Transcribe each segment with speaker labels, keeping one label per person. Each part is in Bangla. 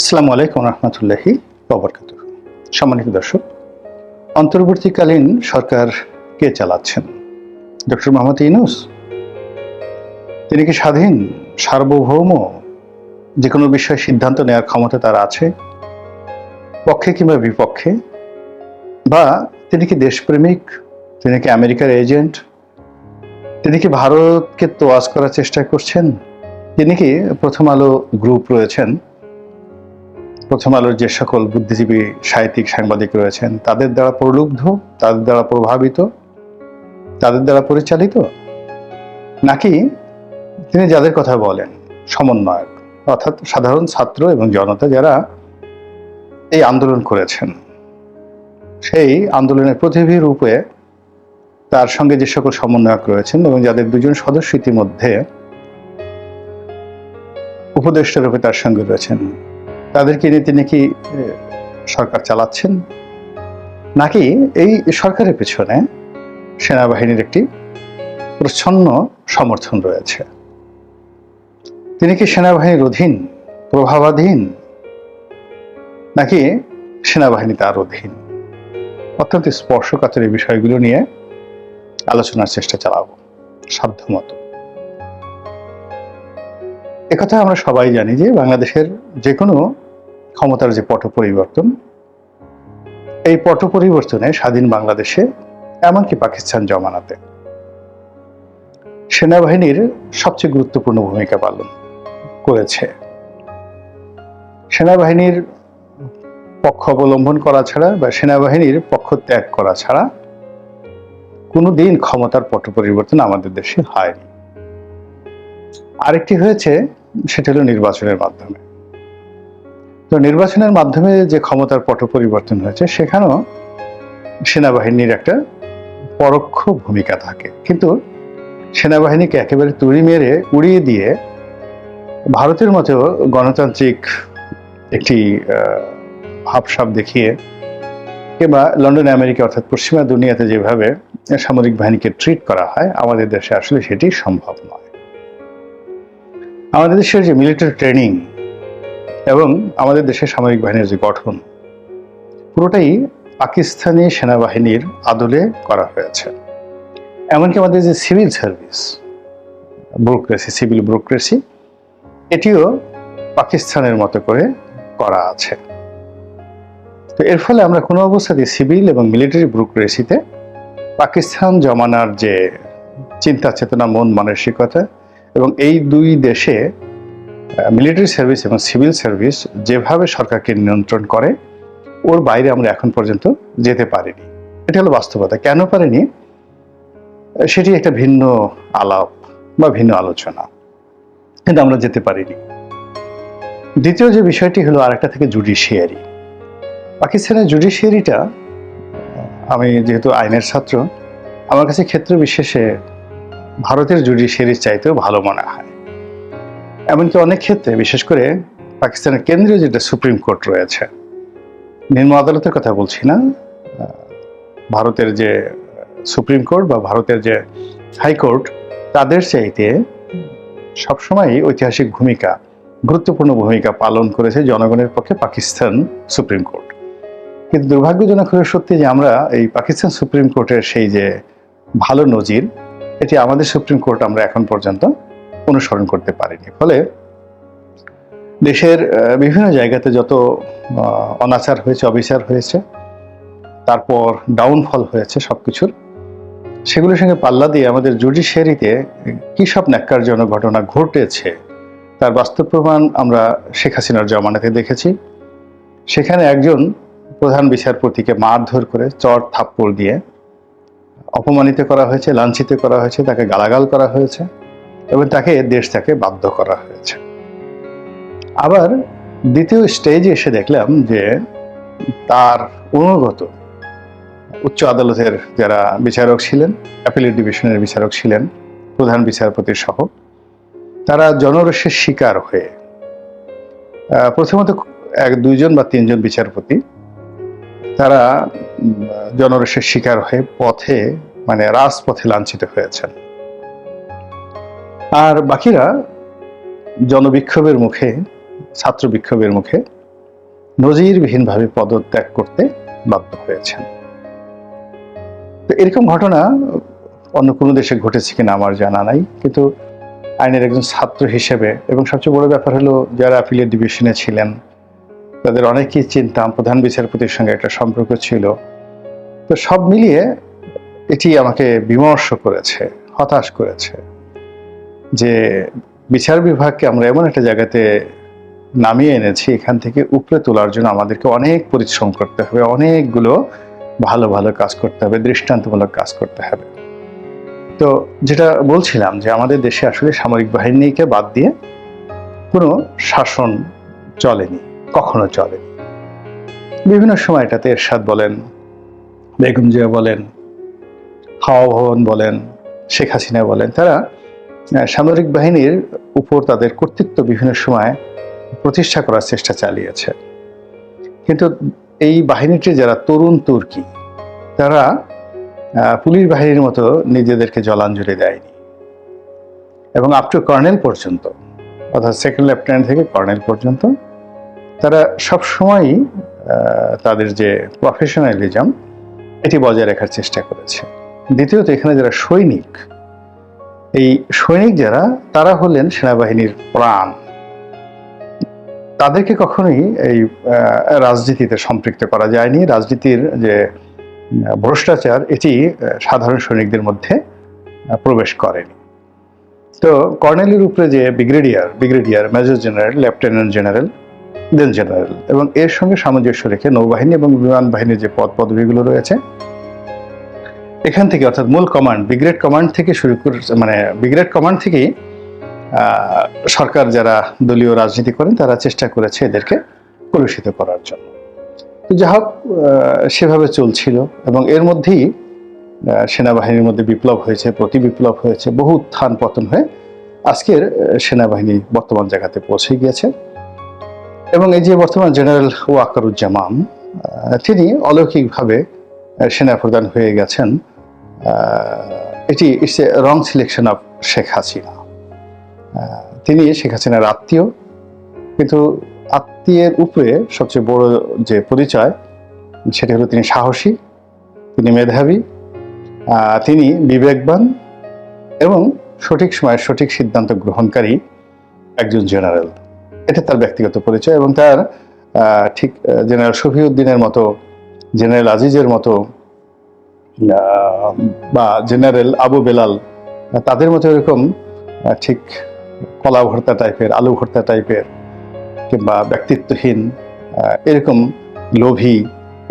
Speaker 1: আসসালামু আলাইকুম রহমতুল্লাহি ববরকাত সম্মানিত দর্শক, অন্তর্বর্তীকালীন সরকার কে চালাচ্ছেন? ডক্টর মোহাম্মদ ইনুস তিনি কি স্বাধীন, সার্বভৌম যে কোনো বিষয়ে সিদ্ধান্ত নেওয়ার ক্ষমতা তার আছে? পক্ষে কিংবা বিপক্ষে? বা তিনি কি দেশপ্রেমিক? তিনি কি আমেরিকার এজেন্ট? তিনি কি ভারতকে তোয়াজ করার চেষ্টা করছেন? তিনি কি প্রথম আলো গ্রুপ রয়েছেন? প্রথম আলোর যে সকল বুদ্ধিজীবী, সাহিত্যিক, সাংবাদিক রয়েছেন, তাদের দ্বারা প্রলুব্ধ, তাদের দ্বারা প্রভাবিত, তাদের দ্বারা পরিচালিত? নাকি তিনি যাদের কথা বলেন, সমন্বয়ক, অর্থাৎ সাধারণ ছাত্র এবং জনতা যারা এই আন্দোলন করেছেন? সেই আন্দোলনের প্রতিভী রূপে তার সঙ্গে যে সকল সমন্বয়ক রয়েছেন এবং যাদের দুজন সদস্য ইতিমধ্যে উপদেষ্টা রূপে তার সঙ্গে রয়েছেন তাদেরকে নিয়ে তিনি কি সরকার চালাচ্ছেন? নাকি এই সরকারের পেছনে সেনাবাহিনীর একটি প্রচ্ছন্ন সমর্থন রয়েছে? তিনি কি সেনাবাহিনীর অধীন, প্রভাবাধীন? নাকি সেনাবাহিনী তার অধীন? অত্যন্ত স্পর্শকাতর এই বিষয়গুলো নিয়ে আলোচনার চেষ্টা চালাবো, সাধ্যমতো। একথা আমরা সবাই জানি যে বাংলাদেশের যে কোনো ক্ষমতার যে পট পরিবর্তন এই পট পরিবর্তনে স্বাধীন বাংলাদেশে, এমনকি পাকিস্তান জমানাতে, সেনাবাহিনীর সবচেয়ে গুরুত্বপূর্ণ ভূমিকা পালন করেছে। সেনাবাহিনীর পক্ষ অবলম্বন করা ছাড়া বা সেনাবাহিনীর পক্ষ ত্যাগ করা ছাড়া কোনো দিন ক্ষমতার পট পরিবর্তন আমাদের দেশে হয়নি। আরেকটি হয়েছে, সেটা হলো নির্বাচনের মাধ্যমে। তো নির্বাচনের মাধ্যমে যে ক্ষমতার পট পরিবর্তন হয়েছে সেখানেও সেনাবাহিনীর একটা পরোক্ষ ভূমিকা থাকে। কিন্তু সেনাবাহিনীকে একেবারে তুড়ি মেরে উড়িয়ে দিয়ে ভারতের মতো গণতান্ত্রিক একটি আহ, ভাবসাব দেখিয়ে কিংবা লন্ডন আমেরিকা অর্থাৎ পশ্চিমা দুনিয়াতে যেভাবে সামরিক বাহিনীকে ট্রিট করা হয় আমাদের দেশে আসলে সেটি সম্ভব নয়। আমাদের দেশের যে মিলিটারি ট্রেনিং এবং আমাদের দেশের সামরিক বাহিনীর যে গঠন, পুরোটাই পাকিস্তানি সেনাবাহিনীর আদলে করা হয়েছে। এমনকি আমাদের যে civil service, bureaucracy, civil bureaucracy, এটিও পাকিস্তানের মতো করে করা আছে। তো এর ফলে আমরা কোনো অবস্থাতেই সিভিল এবং মিলিটারি ব্যুরোক্রেসিতে পাকিস্তান জমানার যে চিন্তা চেতনা মন মানসিকতা এবং এই দুই দেশে মিলিটারি সার্ভিস এবং সিভিল সার্ভিস যেভাবে সরকারকে নিয়ন্ত্রণ করে, ওর বাইরে আমরা এখন পর্যন্ত যেতে পারিনি। এটা হলো বাস্তবতা। কেন পারিনি? সেটি একটা ভিন্ন আলাপ বা ভিন্ন আলোচনা। কিন্তু আমরা যেতে পারিনি। দ্বিতীয় যে বিষয়টি হলো আরেকটা থেকে জুডিশিয়ারি পাকিস্তানের জুডিশিয়ারিটা আমি যেহেতু আইনের ছাত্র, আমার কাছে ক্ষেত্র বিশেষে ভারতের জুডিশিয়ারির চাইতেও ভালো মনে হয়। এমনকি অনেক ক্ষেত্রে, বিশেষ করে পাকিস্তানের কেন্দ্রীয় যেটা সুপ্রিম কোর্ট রয়েছে, নিম্ন আদালতের কথা বলছি না ভারতের যে সুপ্রিম কোর্ট বা ভারতের যে হাইকোর্ট তাদের চাইতে সবসময় ঐতিহাসিক ভূমিকা, গুরুত্বপূর্ণ ভূমিকা পালন করেছে জনগণের পক্ষে পাকিস্তান সুপ্রিম কোর্ট। কিন্তু দুর্ভাগ্যজনক হয়ে সত্যি যে আমরা এই পাকিস্তান সুপ্রিম কোর্টের সেই যে ভালো নজির, এটি আমাদের সুপ্রিম কোর্ট আমরা এখন পর্যন্ত অনুসরণ করতে পারিনি। ফলে দেশের বিভিন্ন জায়গাতে যত অনাচার হয়েছে, অবিচার হয়েছে, তারপর ডাউনফল হয়েছে সবকিছুর, সেগুলোর সঙ্গে পাল্লা দিয়ে আমাদের জুডিশিয়ারিতে কী সব ন্যাক্কারজনক ঘটনা ঘটেছে, তার বাস্তব প্রমাণ আমরা শেখ হাসিনার জমানাতে দেখেছি। সেখানে একজন প্রধান বিচারপতিকে মারধর করে চর থাপ্পড় দিয়ে অপমানিত করা হয়েছে, লাঞ্ছিত করা হয়েছে, তাকে গালাগাল করা হয়েছে। এবং তাকে দেশ থেকে বাধ্য করা হয়েছে। আবার দ্বিতীয় স্টেজে এসে দেখলাম যে তার অনুগত উচ্চ আদালতের যারা বিচারক ছিলেন অ্যাপিলেট ডিভিশনের বিচারক ছিলেন, প্রধান বিচারপতি সহ, তারা জনরসের শিকার হয়ে প্রথমত এক, দুইজন বা তিনজন বিচারপতি তারা জনরসের শিকার হয়ে পথে মানে রাজপথে লাঞ্ছিত হয়েছেন। আর বাকিরা জনবিক্ষোভের মুখে ছাত্র বিক্ষোভের মুখে নজিরবিহীনভাবে পদত্যাগ করতে বাধ্য হয়েছেন। তো এরকম ঘটনা অন্য কোনো দেশে ঘটেছে কিনা আমার জানা নাই, কিন্তু আইনের একজন ছাত্র হিসেবে, এবং সবচেয়ে বড় ব্যাপার হলো যারা অ্যাপিলিয়েট ডিভিশনে ছিলেন, তাদের অনেকেই চিনতাম, প্রধান বিচারপতির সঙ্গে একটা সম্পর্ক ছিল। তো সব মিলিয়ে এটি আমাকে বিমর্ষ করেছে, হতাশ করেছে। যে বিচার বিভাগকে আমরা এমন একটা জায়গাতে নামিয়ে এনেছি, এখান থেকে উপরে তোলার জন্য আমাদেরকে অনেক পরিশ্রম করতে হবে, অনেকগুলো ভালো ভালো কাজ করতে হবে, দৃষ্টান্তমূলক কাজ করতে হবে। তো যেটা বলছিলাম যে আমাদের দেশে আসলে সামরিক বাহিনীকে বাদ দিয়ে কোনো শাসন চলেনি, কখনো চলেনি। বিভিন্ন সময় এটাতে এরশাদ বলেন, বেগম জিয়া বলেন, হাওয়া ভবন বলেন, শেখ হাসিনা বলেন, তারা সামরিক বাহিনীর উপর তাদের কর্তৃত্ব বিভিন্ন সময় প্রতিষ্ঠা করার চেষ্টা চালিয়েছে। কিন্তু এই বাহিনীটি যারা তরুণ তুর্কি, তারা পুলিশ বাহিনীর মতো নিজেদেরকে জলাঞ্জলি দেয়নি। এবং আপ টু কর্নেল পর্যন্ত, অর্থাৎ সেকেন্ড লেফটেন্যান্ট থেকে কর্নেল পর্যন্ত, তারা সবসময়ই তাদের যে প্রফেশনালিজম এটি বজায় রাখার চেষ্টা করেছে। দ্বিতীয়ত, এখানে যারা সৈনিক এই সৈনিক যারা, তারা হলেন সেনাবাহিনীর প্রাণ। তাদেরকে কখনোই এই রাজনীতিতে সম্পৃক্ত করা যায়নি। রাজনীতির যে ভ্রষ্টাচার, এটি সাধারণ সৈনিকদের মধ্যে প্রবেশ করেনি। তো কর্নেলের উপরে যে brigadier brigadier, major general, lieutenant general, then general, এবং এর সঙ্গে সামঞ্জস্য রেখে নৌবাহিনী এবং বিমান বাহিনীর যে পদ পদবিগুলো রয়েছে এখান থেকে অর্থাৎ মূল কমান্ড ব্রিগেড কমান্ড থেকে শুরু করে মানে বিগ্রেড কমান্ড থেকেই সরকার যারা দলীয় রাজনীতি করেন, তারা চেষ্টা করেছে এদেরকে কলুষিত করার জন্য। তো যা হোক সেভাবে চলছিল এবং এর মধ্যেই সেনাবাহিনীর মধ্যে বিপ্লব হয়েছে, প্রতি বিপ্লব হয়েছে, বহু উত্থান পতন হয়ে আজকের সেনাবাহিনী বর্তমান জায়গাতে পৌঁছে গিয়েছে। এবং এই যে বর্তমান জেনারেল ওয়াকারুজ্জামান তিনি অলৌকিকভাবে সেনাপ্রধান হয়ে গেছেন। এটি it's a wrong selection of Sheikh Hasina তিনি শেখ হাসিনার আত্মীয়, কিন্তু আত্মীয়ের উপরে সবচেয়ে বড় যে পরিচয়, সেটি হলো তিনি সাহসী, তিনি মেধাবী তিনি বিবেকবান এবং সঠিক সময়ে সঠিক সিদ্ধান্ত গ্রহণকারী একজন জেনারেল। এটা তার ব্যক্তিগত পরিচয় এবং তার ঠিক জেনারেল শফিউদ্দিনের মতো, জেনারেল আজিজের মতো বা জেনারেল আবু বেলাল, তাদের মতো এরকম ঠিক কলা ভর্তা টাইপের, আলু ভর্তা টাইপের, কিংবা ব্যক্তিত্বহীন এরকম লোভী,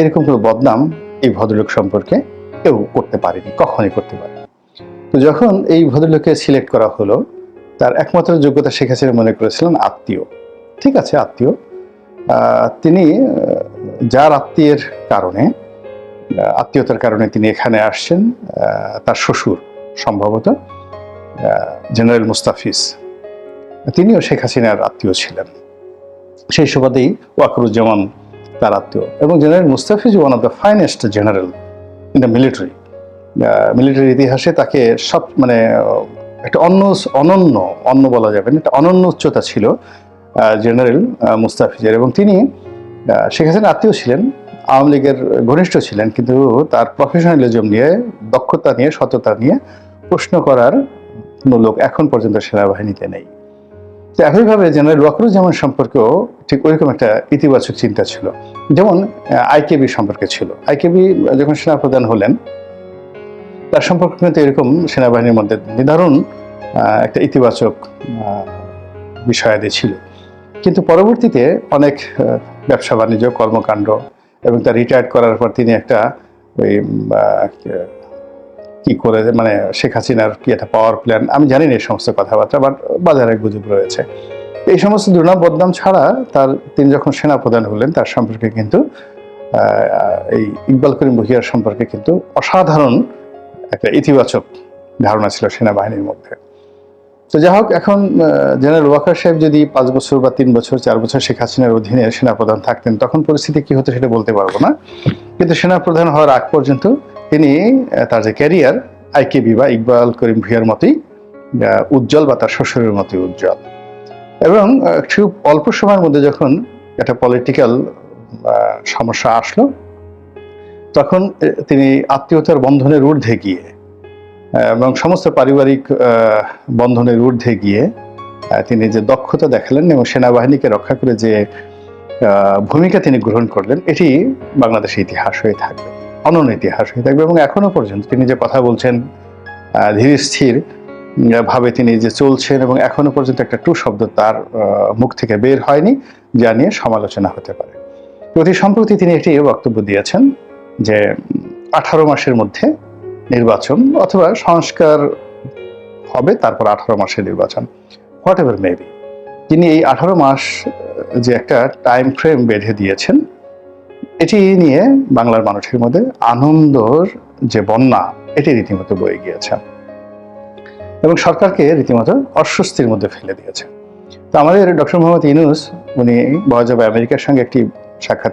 Speaker 1: এরকম কোনো বদনাম এই ভদ্রলোক সম্পর্কে কেউ করতে পারেনি, কখনই করতে পারেনি। তো যখন এই ভদ্রলোককে সিলেক্ট করা হলো, তার একমাত্র যোগ্যতা শেখ হাসিনা মনে করেছিলেন আত্মীয়। ঠিক আছে, আত্মীয়। তিনি যার আত্মীয়ের কারণে আত্মীয়তার কারণে তিনি এখানে আসছেন তার শ্বশুর সম্ভবত জেনারেল মুস্তাফিজ। তিনিও শেখ হাসিনার আত্মীয় ছিলেন। সেই সুবাদেই ওয়াকরুজ্জামান তার আত্মীয় এবং general Mustafiz one of the finest general in the military military ইতিহাসে তাকে সব মানে একটা অন্য অনন্য, অন্য বলা যাবে না, একটা অনন্য উচ্চতা ছিল জেনারেল মুস্তাফিজের এবং তিনি শেখ হাসিনার আত্মীয় ছিলেন। আওয়ামী লীগের ঘনিষ্ঠ ছিলেন, কিন্তু তার প্রফেশনালিজম নিয়ে, দক্ষতা নিয়ে, সততা নিয়ে প্রশ্ন করার কোনো লোক এখন পর্যন্ত সেনাবাহিনীতে নেই। তো একইভাবে জেনারেল ওয়াকরুজ্জামান সম্পর্কেও ঠিক ওইরকম একটা ইতিবাচক চিন্তা ছিল। যেমন আইকেবি সম্পর্কে ছিল। আইকেবি যখন সেনাপ্রধান হলেন, তার সম্পর্কে কিন্তু এরকম সেনাবাহিনীর মধ্যে নির্ধারণ একটা ইতিবাচক বিষয়াদি ছিল। কিন্তু পরবর্তীতে অনেক ব্যবসা বাণিজ্য কর্মকাণ্ড এবং তার রিটায়ার্ড করার পর তিনি একটা ওই কি করে মানে শেখ হাসিনার কি একটা পাওয়ার প্ল্যান আমি জানি না এই সমস্ত কথাবার্তা বাট বাজারে গুজব রয়েছে। এই সমস্ত দুর্নাম বদনাম ছাড়া তার, তিনি যখন সেনা প্রধান হলেন, তার সম্পর্কে কিন্তু এই ইকবাল করিম বহিয়ার সম্পর্কে কিন্তু অসাধারণ একটা ইতিবাচক ধারণা ছিল সেনাবাহিনীর মধ্যে। তো যাই হোক, এখন জেনারেল ওয়াকার সাহেব যদি পাঁচ বছর বা তিন বছর, চার বছর শেখ হাসিনার অধীনে সেনাপ্রধান থাকতেন, তখন পরিস্থিতি কি হতো সেটা বলতে পারব না। কিন্তু সেনাপ্রধান হওয়ার আগ পর্যন্ত তিনি তার যে ক্যারিয়ার আইকেবি বা ইকবাল করিম ভুইয়ার মতোই উজ্জ্বল বা তার শ্বশুরের মতোই উজ্জ্বল। এবং খুব অল্প সময়ের মধ্যে যখন একটা পলিটিক্যাল সমস্যা আসলো, তখন তিনি আত্মীয়তার বন্ধনের ঊর্ধ্বে গিয়ে এবং সমস্ত পারিবারিক বন্ধনের ঊর্ধ্বে গিয়ে তিনি যে দক্ষতা দেখালেন এবং সেনাবাহিনীকে রক্ষা করে যে ভূমিকা তিনি গ্রহণ করলেন, এটি বাংলাদেশের ইতিহাস হয়ে থাকবে, অনন্য ইতিহাস হয়ে থাকবে এবং এখনও পর্যন্ত তিনি যে কথা বলছেন ধীর স্থির ভাবে তিনি যে চলছেন এবং এখনও পর্যন্ত একটা টু শব্দ তার মুখ থেকে বের হয়নি, যা নিয়ে সমালোচনা হতে পারে। অতি সম্প্রতি তিনি একটি বক্তব্য দিয়েছেন যে আঠারো মাসের মধ্যে নির্বাচন অথবা সংস্কার হবে তারপর আঠারো মাসের নির্বাচন হোয়াট এভার মেবি তিনি এই আঠারো মাস যে একটা টাইম ফ্রেম বেঁধে দিয়েছেন, এটি নিয়ে বাংলার মানুষের মধ্যে আনন্দর যে বন্যা, এটি রীতিমতো বয়ে গিয়েছে। এবং সরকারকে রীতিমতো অস্বস্তির মধ্যে ফেলে দিয়েছে। তো আমাদের ডক্টর মোহাম্মদ ইনুস উনি বয়জাব আমেরিকার সঙ্গে একটি সাক্ষাৎ